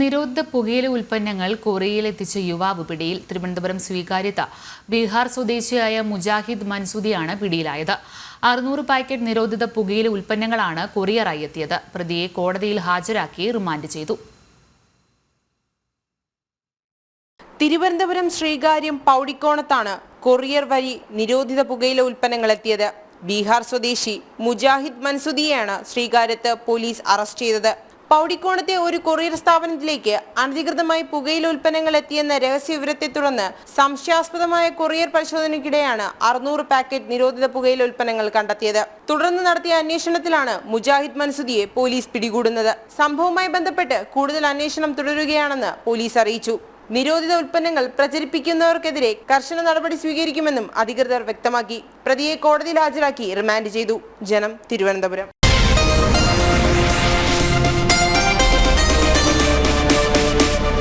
നിരോധിത പുകയില ഉൽപ്പന്നങ്ങൾ കൊറിയയിൽ എത്തിച്ച യുവാവ് പിടിയിൽ തിരുവനന്തപുരം സ്വീകാര്യത. ബീഹാർ സ്വദേശിയായ മുജാഹിദ് മൻസൂദിയാണ് പിടിയിലായത്. അറുന്നൂറ് പാക്കറ്റ് നിരോധിത പുകയില ഉൽപ്പന്നങ്ങളാണ് കൊറിയറായി എത്തിയത്. പ്രതിയെ കോടതിയിൽ ഹാജരാക്കി റിമാൻഡ് ചെയ്തു. തിരുവനന്തപുരം ശ്രീകാര്യം പൗടിക്കോണത്താണ് കൊറിയർ വഴി നിരോധിത പുകയില ഉൽപ്പന്നങ്ങൾ എത്തിയത്. ബീഹാർ സ്വദേശി മുജാഹിദ് മൻസുദിയെയാണ് ശ്രീകാര്യത്ത് പോലീസ് അറസ്റ്റ് ചെയ്തത്. പൗടിക്കോണത്തെ ഒരു കൊറിയർ സ്ഥാപനത്തിലേക്ക് അനധികൃതമായി പുകയില ഉൽപ്പന്നങ്ങൾ എത്തിയെന്ന രഹസ്യ വിവരത്തെ തുടർന്ന് സംശയാസ്പദമായ കൊറിയർ പരിശോധനയ്ക്കിടെയാണ് അറുന്നൂറ് പാക്കറ്റ് നിരോധിത പുകയില ഉൽപ്പന്നങ്ങൾ കണ്ടെത്തിയത്. തുടർന്ന് നടത്തിയ അന്വേഷണത്തിലാണ് മുജാഹിദ് മൻസുദിയെ പോലീസ് പിടികൂടുന്നത്. സംഭവവുമായി ബന്ധപ്പെട്ട് കൂടുതൽ അന്വേഷണം തുടരുകയാണെന്ന് പോലീസ് അറിയിച്ചു. നിരോധിത ഉൽപ്പന്നങ്ങൾ പ്രചരിപ്പിക്കുന്നവർക്കെതിരെ കർശന നടപടി സ്വീകരിക്കുമെന്നും അധികൃതർ വ്യക്തമാക്കി. പ്രതിയെ കോടതിയിൽ ഹാജരാക്കി റിമാൻഡ് ചെയ്തു. ജനം തിരുവനന്തപുരം.